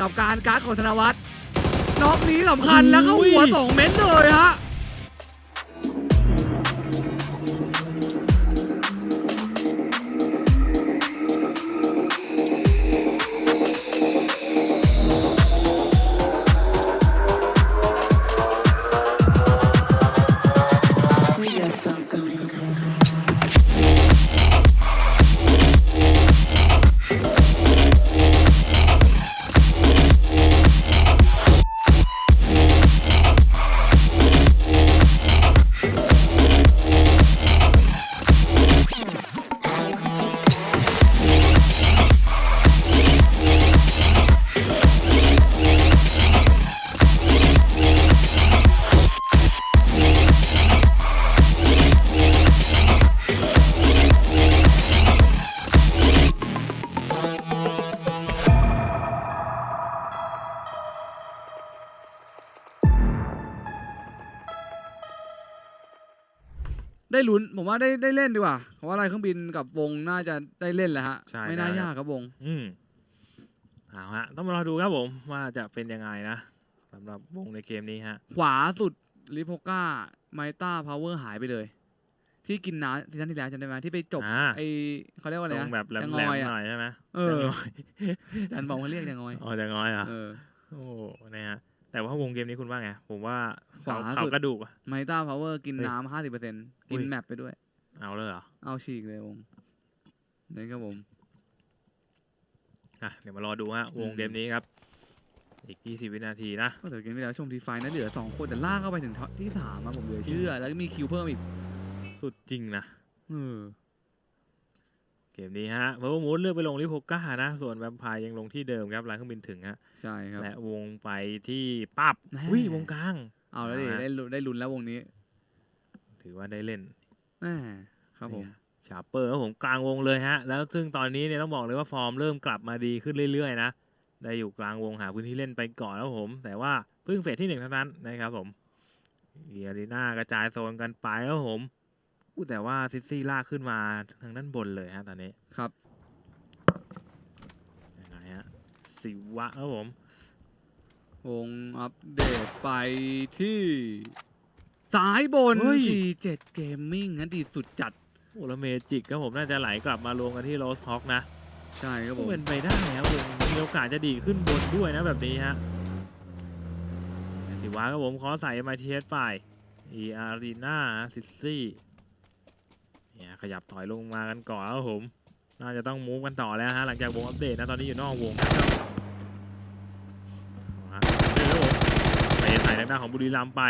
กับการการ์ดของธนวัฒน์น็อกนี้สำคัญแล้วเข้าหัวสองเม็ดเลยฮะ ได้ลุ้นผมว่าได้ได้เล่นดีกว่าเพราะว่าอะไรเครื่องบินกับวงน่าจะได้เล่นแหละฮะใช่ไม่น่าได้ ยากครับวง อืมเอาฮะต้องมารอดูครับผมว่าจะเป็นยังไงนะสำหรับวงในเกมนี้ฮะ ขวาสุดลิโพก้าไมต้าพาวเวอร์หายไปเลย ที่กินน้ำที่ท่านที่แล้วจำได้ไหมที่ไปจบอ่า ไอเขาเรียกว่าอะไรตรนะงแบบแหลจะมงแหลมอยหอะ น่อยใช่ไหมเออ จะงอยอาจารย์บอกว่าเรียกจะงอย อ๋อจะงอยเหรอะเออ โอ้นะฮะ แต่ว่าวงเกมนี้คุณว่าไง ผมว่าขวาเขาเขาสุดกระดูกอะไมต้าพาวเวอร์กินเฮ้ยน้ำห้าสิบเปอร์เซ็นต์กินอุ้ยแมปไปด้วย เอาเลยเหรอ เอาฉีกเลยวงนี่ครับผมอะเดี๋ยวมารอดูฮะ วงอืมเกมนี้ครับ อีก20วินาทีนะก็แต่เกมที่แล้วชมทีไฟนะเหลือสองคนแต่ลากเข้าไปถึงที่สามอะผมเหลือเชื่อ แล้วก็มีคิวเพิ่มอีก สุดจริงนะเออเกมนี้ฮะเพอร์มูดเลือกไปลงที่โพก้านะ ส่วนแวมไพร์ยังลงที่เดิมครับหลังเครื่องบินถึงฮะใช่ครับ และวงไปที่ปับแม่อุ้ยวงกลาง เอาแล้วดิเอาฮะได้ลุ้นได้ลุ้นแล้ววงนี้ ถือว่าได้เล่นแม่ครับผมชาเปอร์ครับผมกลางวงเลยฮะ แล้วซึ่งตอนนี้เนี่ยต้องบอกเลยว่าฟอร์มเริ่มกลับมาดีขึ้นเรื่อยๆนะได้อยู่กลางวงหาพื้นที่เล่นไปก่อนแล้วผม แต่ว่าเพิ่งเฟสที่หนึ่งเท่านั้นนะครับผมเอียรีน่ากระจายโซนกันไปแล้วผม อู้แต่ว่าซิซี่ลากขึ้นมาทางด้านบนเลยฮะตอนนี้ครับยังไงฮะสิวะครับผมวงอัปเดตไปที่สายบน G7 Gaming นะดีสุดจัดโอ้แล้วเมจิกครับผมน่าจะไหลกลับมารวมกันที่โรสฮอกนะ ใช่ครับผก็มเป็นไปได้ครับผมมีโอกาสจะดีขึ้นบนด้วยนะแบบนี้ฮะสิวะครับผมขอใส่ MITS ไป e Arena ซิซี่ เนี่ยขยับถอยลงมากันก่อนแล้วผมน่าจะต้องมูฟกันต่อแล้วฮะหลังจากวงอัปเดตนะตอนนี้อยู่นอกวงนะครับเอาฮะเดี๋ยวผมไปใส่ทางด้านของบุรีรัมย์ไป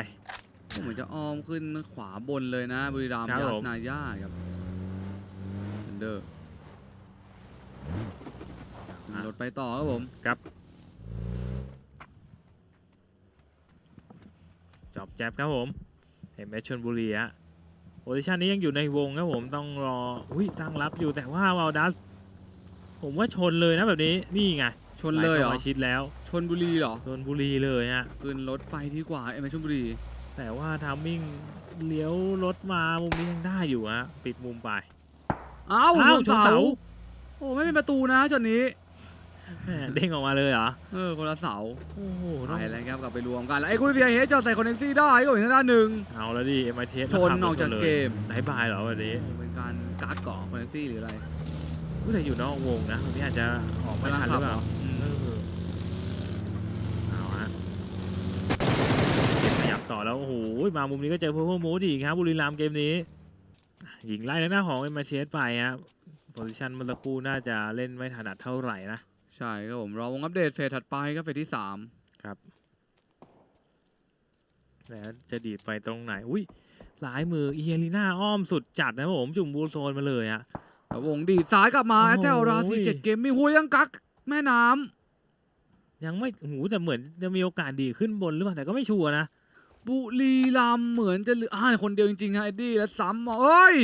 เหมือนจะอ้อมขึ้นขวาบนเลยนะบุรีรัมย์ครับยาผสม นาย่าครับเทนเดอร์รถไปต่อครับผมครับจอบแจ๊บครับผมเห็นเมชชนบุรีฮะโพ ซิชันนี้ยังอยู่ในวงครับผมต้องรออุ้ยตั้งรับอยู่แต่ว่าวาลดัสผมว่าชนเลยนะแบบนี้นี่ไงชนเลยเหรอไข้ามาชิดแล้ว ชนบุรีเหรอชนบุรีเลยฮะขึ้นรถไปที่กว่าเอ็มชนบุรี แต่ว่าทามมิ่งเลี้ยวรถมามุมนี้ยังได้อยู่ฮะปิดมุมไป เอ้าอ้าวชนเสาชนเสาโอ้ไม่เป็นประตูนะช็อตนี้ แหม่เด้งออกมาเลยเหรอ เออคนละเสาโอ้โหไปต้องแล้วครับกลับไปรวมกันแล้วไอ้คุณเฟียเฮดจอดใส่คอนเนนซี่ได้ก็อีกทางด้านหนึ่ง เอาแล้วดิ MITS ชนออกจากเกม ไหนบายเหรอวันนี้เป็นการการ์ดเกาะคอนเนนซี่หรืออะไร ผู้ใดอยู่นอกวงนะตรงนี้อาจจะออกไม่ทันหรือเปล่าอืมเออเอาฮะเกมขยับต่อแล้ว โอ้โห มามุมนี้ก็เจอพวกมูดอีกครับ บุรีรัมย์เกมนี้ยิงไล่ทางหน้าของเอ็มเชสไปฮะโพซิชันเมื่อสักครู่น่าจะเล่นไม่ถนัดเท่าไหร่นะ ใช่ครับผมรอวงอัปเดตเฟสถัดไปครับเฟสที่สามแล้วจะดีดไปตรงไหน อุ้ยหลายมือเอียรีน่าอ้อมสุดจัดนะครับผมจุ่มบูโซนมาเลยฮะแล้ววงดีดซ้ายกลับมาโอ้โหแอตเทลราซีเจ็ดเกมมีหัวยังกักแม่น้ำยังไม่หูแต่เหมือนจะมีโอกาสดีขึ้นบนหรือเปล่าแต่ก็ไม่ชัวร์นะบุรีรัมย์เหมือนจะเหลืออ่าคนเดียวจริงๆฮะเอ็ดดี้แล้วซ้ำมาเอ้ย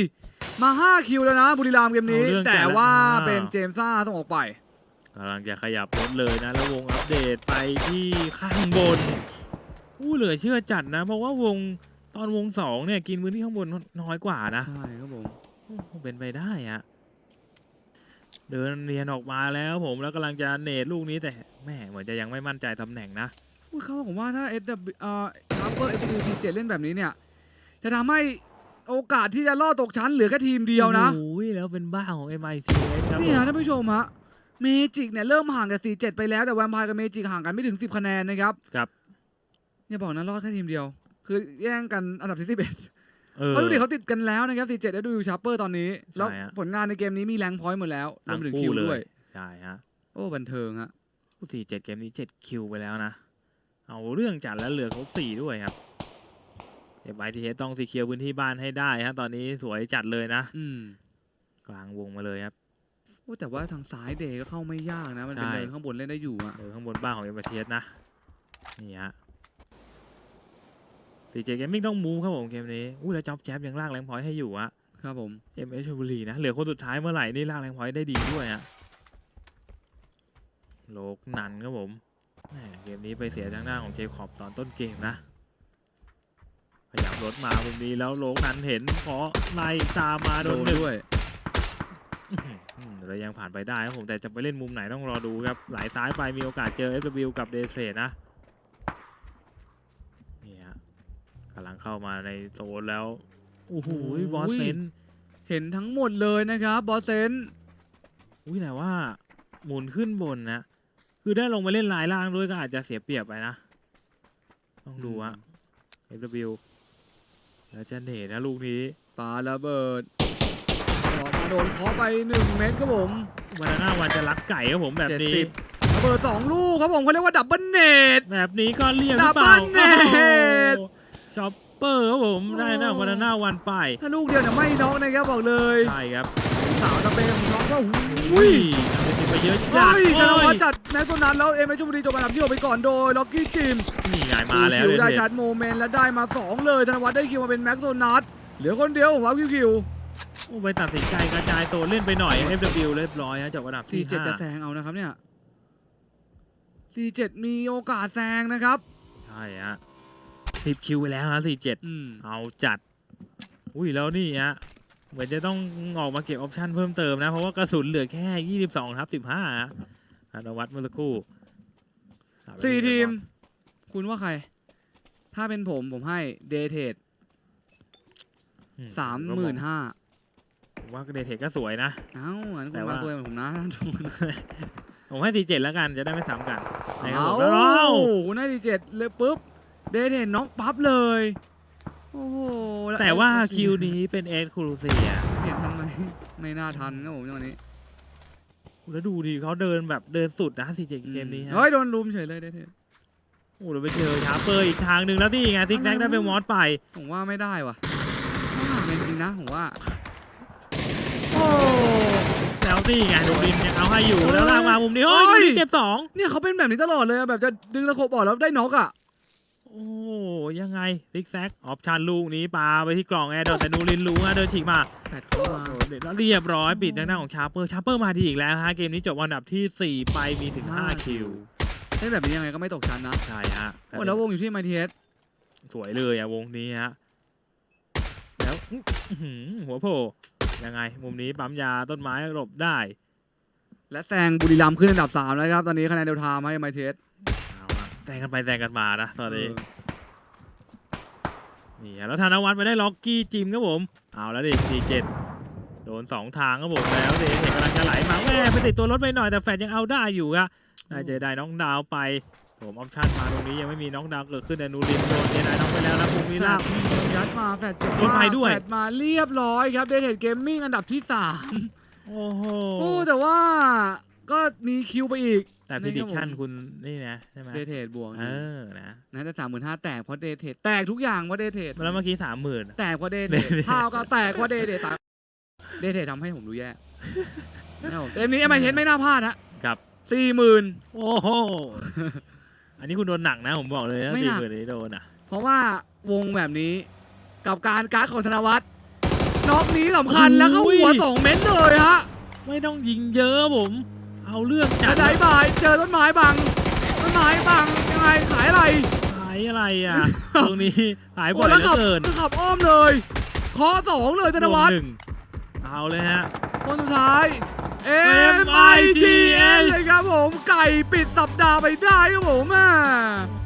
มาห้าคิวแล้วนะบุรีรัมย์เกมนี้เอาเรื่องแต่จัดแล้วว่าอ่าเป็นเจมส์ซ่าต้องออกไป กำลังจะขยับรถเลยนะแล้ววงอัปเดตไปที่ข้างบนอู้เหลือเชื่อจัดนะ เพราะว่าวงตอนวงสองเนี่ยกินพื้นที่ข้างบนน้อยกว่านะใช่ครับผมโอ้โหเป็นไปได้ฮะเดินเนียนออกมาแล้วผมแล้วกำลังจะเนตลูกนี้แต่แม่เหมือนจะยังไม่มั่นใจตำแหน่งนะพูดเขาบอกว่าถ้า S W เอ่อ Harper S W T 7เล่นแบบนี้เนี่ย จะทำให้โอกาสที่จะล่อตกชั้นเหลือแค่ทีมเดียวนะโอ้ยแล้วเป็นบ้าของ MIC ครับนี่ฮะผมท่านผู้ชมฮะ เมจิกเนี่ยเริ่มห่างกับ47ไปแล้วแต่แวมไพร์กับเมจิกห่างกันไม่ถึง10คะแนนนะครับครับอย่าบอกนะรอดแค่ทีมเดียว คือแย่งกันอันดับที่11เออเพราะดูดิเขาติดกันแล้วนะครับ47แล้วดูชาร์เปอร์ตอนนี้ แล้วใช่ฮะผลงานในเกมนี้มีแรงพอยต์หมดแล้วรวทั้มงถึงคู่คิวเลด้วยยใช่ฮะโอ้บันเทิงฮะผู้สี่เจ็ดเกมนี้เจ็ดคิวไปแล้วนะ เอาเรื่องจัดแล้วเหลือครบสี่ด้วยครับเอฟไอทีเอต้องสีเคียวพื้นที่บ้านให้ได้ฮะตอนนี้สวยจัดเลยนะอืมกลางวงมาเลยครับ โอ้แต่ว่าทางซ้ายเดย์ก็เข้าไม่ยากนะ มันเป็นใช่เดินข้างบนเล่นได้อยู่อะเดินข้างบนบ้านของเอฟไอทีเอนะ นี่ฮะสีเจเกมมิ่งต้องมูฟครับผมเกมนี้อุ้ยแล้วจ็อบแจ๊บยังลากแรงพอยต์ให้อยู่อะ ครับผมเอ็มเอชลบุรีนะ เหลือคนสุดท้ายเมื่อไหร่ นี่ลากแรงพอยต์ได้ดีด้วยฮะโลกนันครับผมแหมเกมนี้ไปเสียทางหน้าของเจคอบตอนต้นเกมนะ พยายามลดมามุมนี้แล้วโลกนันเห็นขอไล่ตามมาโดโดนนหนึ่งด้วยอื้อหืออืมเรายังผ่านไปได้ครับผมแต่จะไปเล่นมุมไหนต้องรอดูครับ ไหลซ้ายไปมีโอกาสเจอ FW กับเดย์เทรดนะนี่ฮะกำลังเข้ามาในโซนแล้ว โอ้โหบอสเซนเห็นทั้งหมดเลยนะครับบอสเซนอุ้ยแต่ว่าหมุนขึ้นบนนะ คือได้ลงไปเล่นลายล่างด้วยก็อาจจะเสียเปรียบไปนะ ต้องดูอะ FW แล้วจะเนตนะลูกนี้ปาระเบิดออกมา โดนเคาะไปหนึ่งเม็ดครับผมวันหน้าวันจะรักไก่ครับผมแบบนี้70ระเบิดสองลูกครับผมเขาเรียกว่าดับเบิลเนต แบบนี้ก็เรียกหรือเปล่า Double net ช็อปเปอร์ครับผมโอ้ได้นะวันหน้าวันไปถ้าลูกเดียวเนี่ยไม่น็อกนะครับบอกเลยใช่ครับสาวตะเปงของน้องก็หูอุ้ยยทำไปเยอะจัเฮ้ดยธนวัฒน์โอ้ยจัดแม็กซ์โซนัทแล้วเอ็มเอชลบุรีจบอันดับที่หกไปก่อนโดยล็อกกี้จิมนี่ไงมาแล้วชิวเลยได้เด็ชัดโมเมนต์และได้มาสองเลยธนวัฒน์ได้คิวมาเป็นแม็กซ์โซนัทเหลือคนเดียวผมว่าคิวคิว โอ้ไปตัดสินใจกระจายตัวเล่นไปหน่อย FW เรียบร้อยฮะจบอันดับสี่ที่เจ็ดจะห้าแซงเอานะครับเนี่ยสี่เจ็ดมีโอกาสแซงนะครับ ใช่ฮะสิบคิวไปแล้วฮะสี่เจ็ดอืม เอาจัด อุ้ยแล้วนี่ฮะเหมือนจะต้องออกมาเก็บออปชั่นเพิ่มเติมนะ เพราะว่ากระสุนเหลือแค่22ครับ15ฮะอนุวัฒน์เมื่อสักครู่สี่ทีม คุณว่าใคร ถ้าเป็นผมผมให้เดทเทดอืสามหมื่นห้า ผมว่าเดทเทคก็สวยนะ เอ้างั้นคุแต่ณว่า มาตัวเหมือนผมนะท่านทุกคนผมให้ 47 แล้วกันจะได้ไม่ซ้ำกันนะครับเอ้าผมแล้วคุณได้สี่เจ็ดเลยปุ๊บ เดทเทดน็อกปั๊บเลย โอ้โหล้แต่ว่าเอ้ยคิวนี้เป็นเอสคูรูเซียเปลี่ยนทันไหมไม่น่าทันครับผมจังหวะนี้แล้วดูดิเขาเดินแบบเดินสุดนะ 47เกมนี้ฮะ เฮ้ยโดนลุมเฉยเลยเดทเทดโอ้โหเราไปเจอชาร์เปอร์อีกทางหนึ่งแล้วนี่ไงทิกแซกได้เป็นมอสไป ผมว่าไม่ได้ว่ะไม่ห่างกันจริงนะผมว่าโอ้ แล้วนี่ไงดูดินยังเอาให้อยู่เออแล้วลากมามุมนี้โอ้เฮ้ยยดูดิเก็บสองเนี่ยเขาเป็นแบบนี้ตลอดเลยอะแบบจะดึงตะโขบออกแล้วได้น็อกอะ โอ้ยังไงซิกแซกออปชันลูกนี้ปาไปที่กล่องแอร์ดอแต่นูรินรู้ฮะเดินฉีกมาแปดเข้ามาโอ้เดี๋ยวแล้วเรียบร้อยปิดทางหน้าของชาร์เปอร์ชาร์เปอร์มาดีอีกแล้วฮะเกมนี้จบอันดับที่ 4 ไปมีถึง 5 คิวเล่นแบบนี้ยังไงก็ไม่ตกชั้นนะใช่ฮะโอ้แล้ววงอยู่ที่มาเทสสวยเลยอะวงนี้ฮะแล้วอื้อหือหัวโผล่ ยังไง มุมนี้ปั๊มยาต้นไม้หลบได้ และแซงบุรีรัมย์ขึ้นอันดับ 3 แล้วครับ ตอนนี้คะแนนเดลทามให้มาเทสเอาอะแซงกันไปแซงกันมานะตอนนี้นี่ฮะแล้วธนวัฒน์ไปได้ล็อกกี้จิมครับผม เอาแล้วดิสี่เจ็ดโดนสองทางครับผมแล้วเดชเอกกำลังจะไหลมาแม่ไปติดตัวรถไปหน่อยแต่แฟนยังเอาได้อยู่ครับน่าจะได้น้องดาวไป ผมออปชั่นมาตรงนี้ยังไม่มีน้องดาวเกิดขึ้นแต่นูรินโดนเจไดน้องไปแล้วนะภูมิแฟลาดบยัดมาแฟดเจ็บโดนไฟด้วย แฟดมาเรียบร้อยครับเดทเทดเกมมิ่งอันดับที่3โอ้โห โอ้แต่ว่าก็มีคิวไปอีก แต่พิดิชั่นคุณนี่นะใช่ไหมเดทเทดบวกเออนะนะแต่สามหมื่นห้าแตกเพราะเดทเทดแตกทุกอย่างเพราะเดทเทดแล้วเมื่อกี้สามหมื่น แตกเพราะเดทเทด Day Trade ข้าวก็แตกเพราะเดทเทดตายเดทเทดทำให้ผมดูแย่นะครับผมเกมนี้เอ็มไอเทสไม่น่าพลาดฮะครับ สี่หมื่นโอ้โห อันนี้คุณโดนหนักนะผมบอกเลยนะไม่สี่หนัก หมื่นนี้โดนอะเพราะว่าวงแบบนี้กับการการ์ดของธนวัฒน์น็อกนี้สำคัญแล้วเข้าหัวสองเม็ดเลยฮะไม่ต้องยิงเยอะผม เอาเรื่องจะจัดได้บายเจอต้นไม้บัง ต้นไม้บังยังไงขายอะไรขายอะไรอะ ตรงนี้ขายบ่โอ้อยเหแล้วลืขัอบเกินแล้วขับอ้อมเลยเคอสองเลยธนวัฒวงน์หนึ่งเอาเลยฮะคนสุดท้าย MITS เลยครับผมไก่ปิดสัปดาห์ไปได้ครับผมอะ